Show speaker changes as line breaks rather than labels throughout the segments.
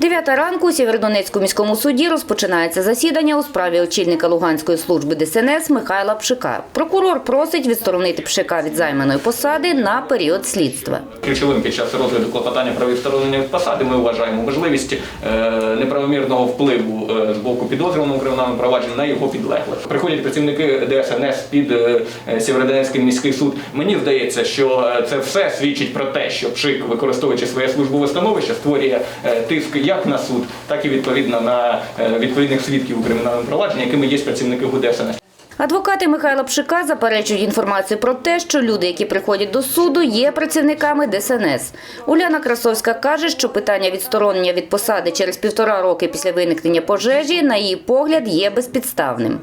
Дев'ята ранку у Сєвєродонецькому міському суді розпочинається засідання у справі очільника Луганської служби ДСНС Михайла Пшика. Прокурор просить відсторонити Пшика від займаної посади на період слідства.
Ключовим під час розгляду клопотання про відсторонення від посади ми вважаємо можливість е, неправомірного впливу е, з боку підозрюваного кримінального провадження на його підлеглих. Приходять працівники ДСНС під е, Сєвєродонецький міський суд. Мені здається, що це все свідчить про те, що Пшик, використовуючи своє службове становище, створює тиск як на суд, так і відповідно на е, відповідних свідків у кримінальному провадженні, якими є працівники ГУДСНС.
Адвокати Михайла Пшика заперечують інформацію про те, що люди, які приходять до суду, є працівниками ДСНС. Уляна Красовська каже, що питання відсторонення від посади через півтора роки після виникнення пожежі, на її погляд, є безпідставним.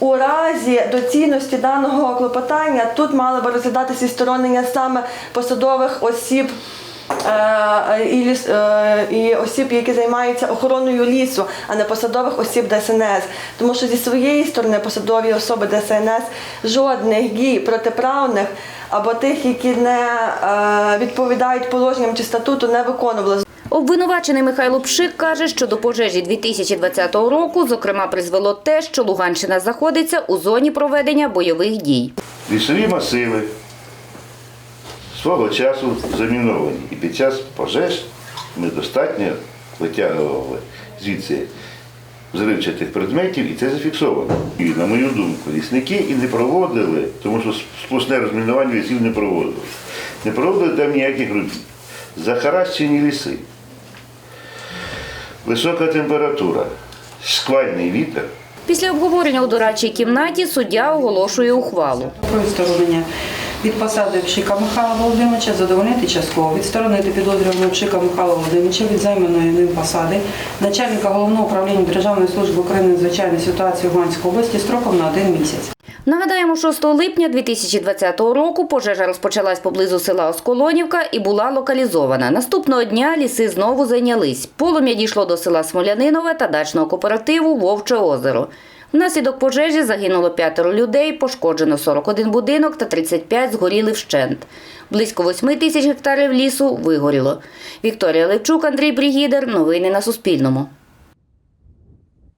У разі доцільності даного клопотання тут мали би розглядатися відсторонення саме посадових осіб. Е, І, ліс- е, і осіб, які займаються охороною лісу, а не посадових осіб ДСНС. Тому що зі своєї сторони посадові особи ДСНС жодних дій протиправних або тих, які не е, відповідають положенням чи статуту, не виконували.
Обвинувачений Михайло Пшик каже, що до пожежі 2020 року, зокрема, призвело те, що Луганщина знаходиться у зоні проведення бойових дій.
Лісові масиви свого часу заміновані. І під час пожеж ми достатньо витягували звідси взривчатих предметів, і це зафіксовано. І, на мою думку, лісники і не проводили, тому що сплошне розмінування лісів не проводили. Не проводили там ніяких робіт. Захаращені ліси, висока температура, шквальний вітер.
Після обговорення у дорадчій кімнаті суддя оголошує ухвалу.
Про відсторонення від посади Пшика Михайла Володимировича задовольнити частково, відсторонити підозрюваного Пшика Михайла Володимировича від займаної ним посади начальника головного управління Державної служби України надзвичайної ситуації Луганської області строком на один місяць.
Нагадаємо, 6 липня 2020 року пожежа розпочалась поблизу села Осколонівка і була локалізована. Наступного дня ліси знову зайнялись. Полум'я дійшло до села Смолянинове та дачного кооперативу Вовче озеро. Внаслідок пожежі загинуло п'ятеро людей, пошкоджено 41 будинок та 35 згоріли вщент. Близько 8 тисяч гектарів лісу вигоріло. Вікторія Левчук, Андрій Брігідер. Новини на Суспільному.